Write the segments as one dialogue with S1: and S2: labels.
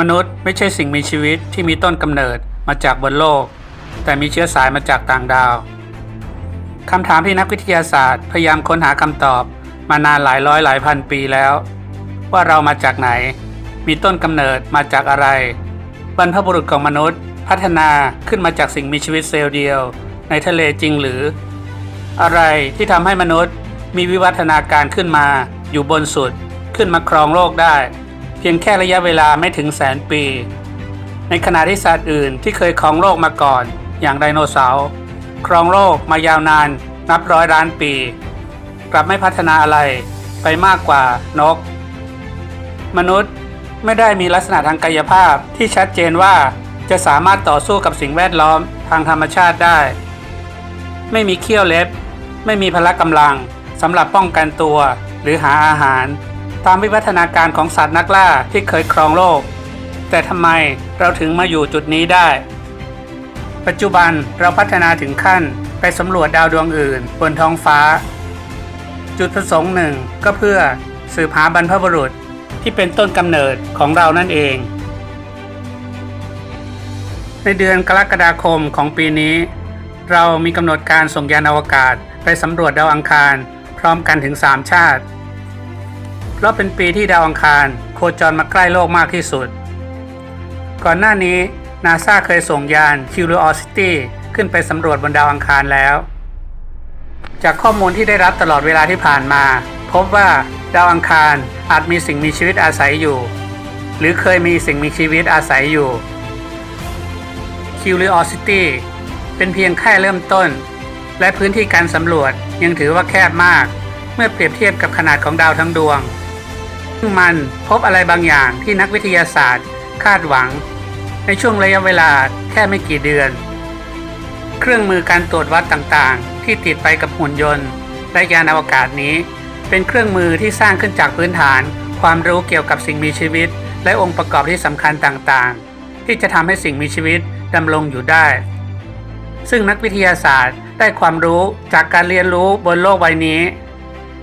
S1: มนุษย์ไม่ใช่สิ่งมีชีวิตที่มีต้นกำเนิดมาจากบนโลก แต่มีเชื้อสายมาจากต่างดาวคำถามที่นักวิทยาศาสตร์พยายามค้นหาคำตอบมานานหลายร้อยหลายพันปีแล้ว ว่าเรามาจากไหน มีต้นกำเนิดมาจากอะไร บรรพบุรุษของมนุษย์ พัฒนาขึ้นมาจากสิ่งมีชีวิตเซลล์เดียว ในทะเลจริงหรือ อะไรที่ทำให้มนุษย์มีวิวัฒนาการขึ้นมาอยู่บนสุด ขึ้นมาครองโลกได้ เพียงแค่ระยะเวลาไม่ถึงแสนปี ในขณะที่สัตว์อื่นที่เคยครองโลกมาก่อน อย่างไดโนเสาร์ครองโลกมายาวนานนับร้อยล้านปี กลับไม่พัฒนาอะไรไปมากกว่านก มนุษย์ไม่ได้มีลักษณะทางกายภาพที่ชัดเจนว่าจะสามารถต่อสู้กับสิ่งแวดล้อมทางธรรมชาติได้ ไม่มีเขี้ยวเล็บ ไม่มีพละกำลังสำหรับป้องกันตัวหรือหาอาหาร ตามวิวัฒนาการของสัตว์นักล่าที่เคยครองโลก แต่ทำไมเราถึงมาอยู่จุดนี้ได้ ปัจจุบันเราพัฒนาถึงขั้นไปสำรวจดาวดวงอื่น บนท้องฟ้า จุดประสงค์หนึ่งก็เพื่อสืบหาบรรพบุรุษที่เป็นต้นกำเนิดของเรานั่นเอง ในเดือนกรกฎาคมของปีนี้ เรามีกำหนดการส่งยานอวกาศไปสำรวจดาวอังคาร พร้อมกันถึง 3 ชาติ เพราะเป็นปีที่ดาวอังคาร โคจรมาใกล้โลกมากที่สุด ก่อนหน้านี้นาซาเคยส่งยาน Curiosity ขึ้นไปสำรวจบนดาวอังคารแล้ว จากข้อมูลที่ได้รับตลอดเวลาที่ผ่านมา พบว่าดาวอังคารอาจมีสิ่งมีชีวิตอาศัยอยู่ หรือเคยมีสิ่งมีชีวิตอาศัยอยู่ Curiosity เป็นเพียงแค่เริ่มต้น และพื้นที่การสำรวจยังถือว่าแคบมาก เมื่อเปรียบเทียบกับขนาดของดาวทั้งดวงซึ่ง มันพบอะไรบางอย่างที่นักวิทยาศาสตร์คาดหวัง ในช่วงระยะเวลาแค่ไม่กี่เดือน เครื่องมือการตรวจวัดต่างๆ ที่ติดไปกับหุ่นยนต์และยานอวกาศนี้ เป็นเครื่องมือที่สร้างขึ้นจากพื้นฐาน ความรู้เกี่ยวกับสิ่งมีชีวิต และองค์ประกอบที่สำคัญต่างๆ ที่จะทำให้สิ่งมีชีวิตดำรงอยู่ได้ ซึ่งนักวิทยาศาสตร์ได้ความรู้จากการเรียนรู้บนโลกใบนี้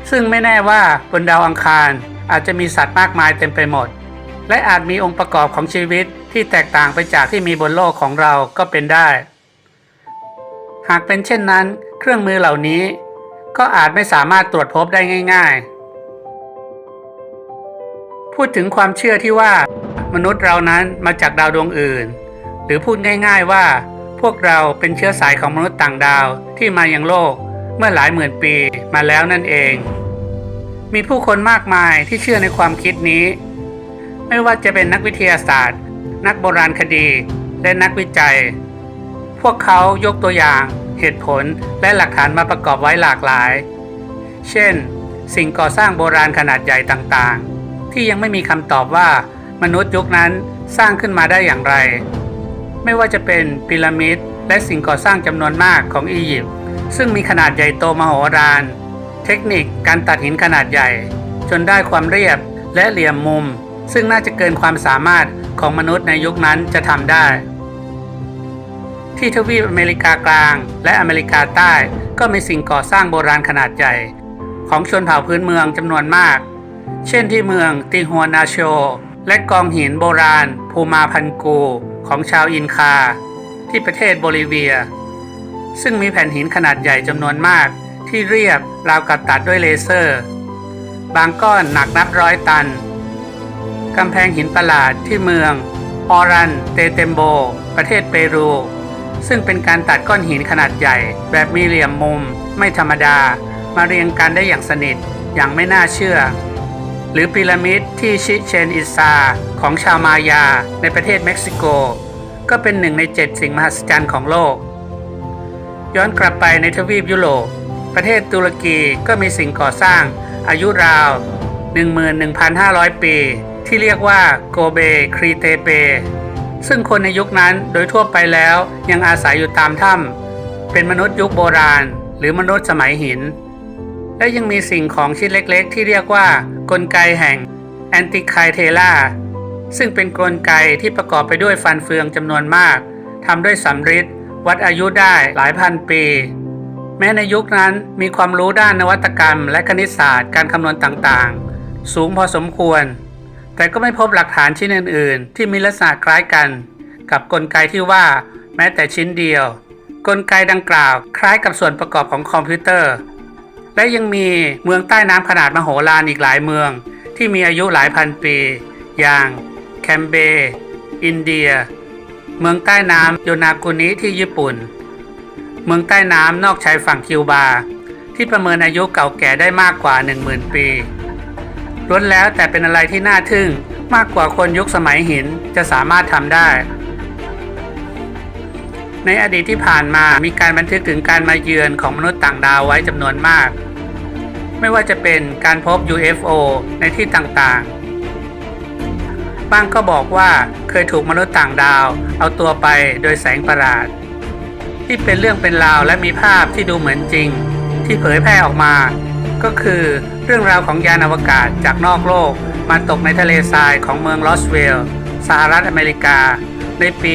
S1: ซึ่งไม่แน่ว่าบนดาวอังคาร อาจจะมีสัตว์มากมายเต็มไปหมด และอาจมีองค์ประกอบของชีวิตที่แตกต่างไปจากที่มีบนโลกของเราก็เป็นได้ หากเป็นเช่นนั้น เครื่องมือเหล่านี้ ก็อาจไม่สามารถตรวจพบได้ง่าย ๆ พูดถึงความเชื่อที่ว่ามนุษย์เรานั้นมาจากดาวดวงอื่น หรือพูดง่าย ๆว่า พวกเราเป็นเชื้อสายของมนุษย์ต่างดาวที่มายังโลกเมื่อหลายหมื่นปีมาแล้วนั่นเอง มีผู้คนมากมายที่เชื่อในความคิดนี้ ไม่ว่าจะเป็นนักวิทยาศาสตร์ นักโบราณคดี และนักวิจัย พวกเขายกตัวอย่าง เหตุผลและหลักฐานมาประกอบไว้หลากหลาย เช่น สิ่งก่อสร้างโบราณขนาดใหญ่ต่างๆ ที่ยังไม่มีคำตอบว่ามนุษย์ยุคนั้นสร้างขึ้นมาได้อย่างไร ไม่ว่าจะเป็นพีระมิดและสิ่งก่อสร้างจำนวนมากของอียิปต์ซึ่งมีขนาดใหญ่โตมโหฬาร เทคนิคการตัดหินขนาดใหญ่ จนได้ความเรียบและเหลี่ยมมุม ซึ่งน่าจะเกินความสามารถของมนุษย์ในยุคนั้นจะทำได้ ที่ทวีปอเมริกากลางและอเมริกาใต้ก็มีสิ่งก่อสร้างโบราณขนาดใหญ่ ของชนเผ่าพื้นเมืองจำนวนมาก เช่นที่เมืองติฮัวนาโช และกองหินโบราณ ภูมาพันกู ของชาวอินคา ที่ประเทศโบลิเวีย ซึ่งมีแผ่นหินขนาดใหญ่จำนวนมาก ที่เรียบราวกับตัดด้วยเลเซอร์ บางก้อนหนักนับร้อยตัน กำแพงหินประหลาดที่เมือง ออรันเตเตมโบ ประเทศเปรู ซึ่งเป็นการตัดก้อนหินขนาดใหญ่ แบบมีเหลี่ยมมุม ไม่ธรรมดา มาเรียงกันได้อย่างสนิทอย่างไม่น่าเชื่อ หรือพีระมิดที่ชิเชนอิซาของชาวมายาในประเทศเม็กซิโก ก็เป็นหนึ่งในเจ็ดสิ่งมหัศจรรย์ของโลกย้อนกลับไปในทวีปยุโรป ประเทศตุรกีก็มีสิ่งก่อสร้าง อายุราว 11,500 ปี ที่เรียกว่าโกเบครีเตเป ซึ่งคนในยุคนั้นโดยทั่วไปแล้วยังอาศัยอยู่ตามถ้ำเป็นมนุษย์ยุคโบราณ หรือมนุษย์สมัยหิน และยังมีสิ่งของชิ้นเล็กๆ ที่เรียกว่ากลไกแห่งแอนติไคเทล่าซึ่งเป็นกลไกที่ประกอบไปด้วยฟันเฟืองจำนวนมากทำด้วยสำริดวัดอายุได้หลายพันปี ม้ในยุคนั้นมีความรู้ด้านนวัตกรรม และคณิตศาสตร์การคำนวณต่างๆ สูงพอสมควร แต่ก็ไม่พบหลักฐานชิ้นอื่น ๆ ที่มีลักษณะคล้ายกัน กับกลไกที่ว่าแม้แต่ชิ้นเดียว กลไกดังกล่าวคล้ายกับส่วนประกอบของคอมพิวเตอร์ และยังมีเมืองใต้น้ำขนาดมโหฬารอีกหลายเมือง ที่มีอายุหลายพันปี อย่างแคมเบอินเดีย เมืองใต้น้ำโยนากุนิที่ญี่ปุ่น เมืองใต้น้ำนอกชายฝั่งคิวบา ที่ประเมินอายุเก่าแก่ได้มากกว่า 10,000 ปีล้วนแล้วแต่เป็นอะไรที่น่าทึ่งมากกว่าคนยุคสมัยหินจะสามารถทำได้ ในอดีตที่ผ่านมามีการบันทึกถึงการมาเยือนของมนุษย์ต่างดาวไว้จำนวนมาก ไม่ว่าจะเป็นการพบ UFO ในที่ต่างๆบางก็บอกว่าเคยถูกมนุษย์ต่างดาว เอาตัวไปโดยแสงประหลาด ที่เป็นเรื่องเป็นราวและมีภาพที่ดูเหมือนจริง ที่เผยแพร่ออกมา ก็คือเรื่องราวของยานอวกาศจากนอกโลกมาตกในทะเลทรายของเมืองลอสเวลล์สหรัฐอเมริกา ในปี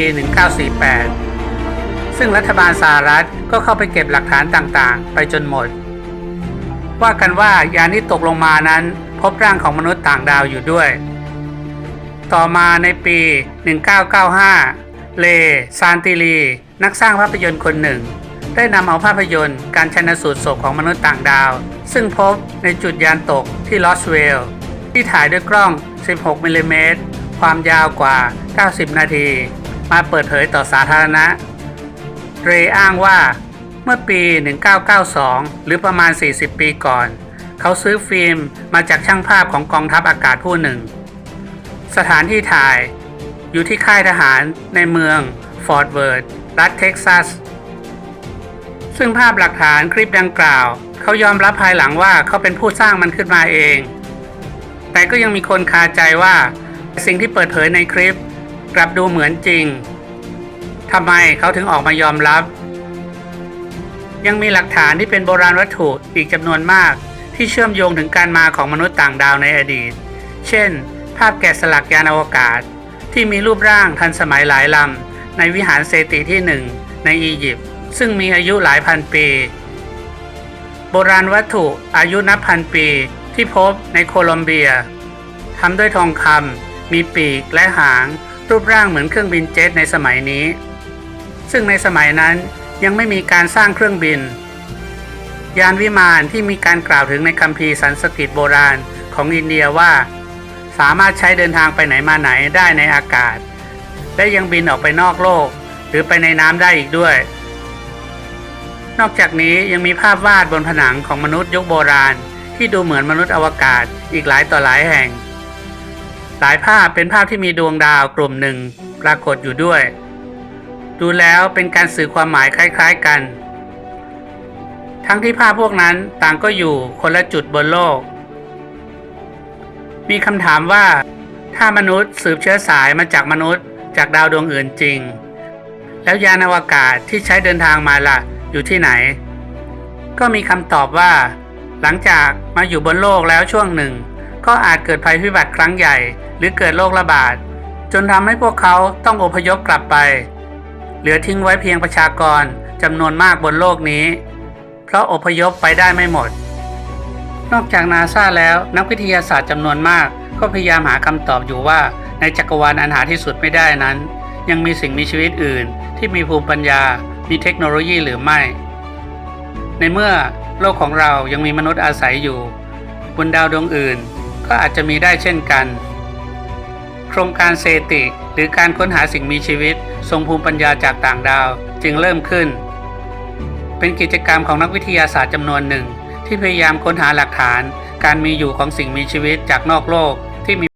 S1: 1948 ซึ่งรัฐบาลสหรัฐก็เข้าไปเก็บหลักฐานต่างๆ ไปจนหมด ว่ากันว่ายานที่ตกลงมานั้น พบร่างของมนุษย์ต่างดาวอยู่ด้วย ต่อมาในปี 1995 เลซานติลี นักสร้างภาพยนตร์คนหนึ่ง ได้นำเอาภาพยนตร์การชันสูตรศพของมนุษย์ต่างดาว ซึ่งพบในจุดยานตกที่ลอสเวลล์ที่ถ่ายด้วยกล้อง 16 มิลลิเมตร ความยาวกว่า 90 นาที มาเปิดเผยต่อสาธารณะ เรย์อ้างว่าเมื่อปี 1992 หรือประมาณ 40 ปีก่อน เขาซื้อฟิล์มมาจากช่างภาพของกองทัพอากาศผู้หนึ่ง สถานที่ถ่ายอยู่ที่ค่ายทหารในเมืองฟอร์ดเวิร์ด รัฐเท็กซัส ซึ่งภาพหลักฐานคลิปดังกล่าว เขายอมรับภายหลังว่าเขาเป็นผู้สร้างมันขึ้นมาเอง แต่ก็ยังมีคนคาใจว่าสิ่งที่เปิดเผยในคลิปกลับดูเหมือนจริงทำไมเขาถึงออกมายอมรับ ยังมีหลักฐานที่เป็นโบราณวัตถุอีกจำนวนมากที่เชื่อมโยงถึงการมาของมนุษย์ต่างดาวในอดีต เช่น ภาพแกะสลักยานอวกาศ ที่มีรูปร่างทันสมัยหลายลำ ในวิหารเซติที่หนึ่งในอียิปต์ซึ่งมีอายุหลายพันปี โบราณวัตถุอายุนับพันปีที่พบในโคลอมเบียทำด้วยทองคำมีปีกและหาง รูปร่างเหมือนเครื่องบินเจ็ตในสมัยนี้ ซึ่งในสมัยนั้นยังไม่มีการสร้างเครื่องบิน ยานวิมานที่มีการกล่าวถึงในคัมภีร์สันสกฤตโบราณของอินเดียว่า สามารถใช้เดินทางไปไหนมาไหนได้ในอากาศ และยังบินออกไปนอกโลก หรือไปในน้ำได้อีกด้วย นอกจากนี้ยังมีภาพวาดบนผนังของมนุษย์ยุคโบราณ ที่ดูเหมือนมนุษย์อวกาศอีกหลายต่อหลายแห่ง หลายภาพเป็นภาพที่มีดวงดาวกลุ่มหนึ่งปรากฏอยู่ด้วย ดูแล้วเป็นการสื่อความหมายคล้าย ๆกัน ทั้งที่ภาพพวกนั้นต่างก็อยู่คนละจุดบนโลก มีคำถามว่าถ้ามนุษย์สืบเชื้อสายมาจากมนุษย์ จากดาวดวงอื่นจริง แล้วยานอวกาศที่ใช้เดินทางมาล่ะ อยู่ที่ไหน ก็มีคำตอบว่า หลังจากมาอยู่บนโลกแล้วช่วงหนึ่ง ก็อาจเกิดภัยพิบัติครั้งใหญ่ หรือเกิดโรคระบาด จนทำให้พวกเขาต้องอพยพกลับไป เหลือทิ้งไว้เพียงประชากรจำนวนมากบนโลกนี้ เพราะอพยพไปได้ไม่หมด นอกจากนาซาแล้วนักวิทยาศาสตร์จำนวนมากก็พยายามหาคำตอบอยู่ว่า ในจักรวาลอันหาที่สุดไม่ได้นั้น ยังมีสิ่งมีชีวิตอื่น ที่มีภูมิปัญญา มีเทคโนโลยีหรือไม่ ในเมื่อโลกของเรายังมีมนุษย์อาศัยอยู่ บนดาวดวงอื่น ก็อาจจะมีได้เช่นกัน โครงการเซติ หรือการค้นหาสิ่งมีชีวิต ทรงภูมิปัญญาจากต่างดาวจึงเริ่มขึ้น เป็นกิจกรรมของนักวิทยาศาสตร์จำนวนหนึ่ง ที่พยายามค้นหาหลักฐาน การมีอยู่ของสิ่งมีชีวิตจากนอกโลกที่มี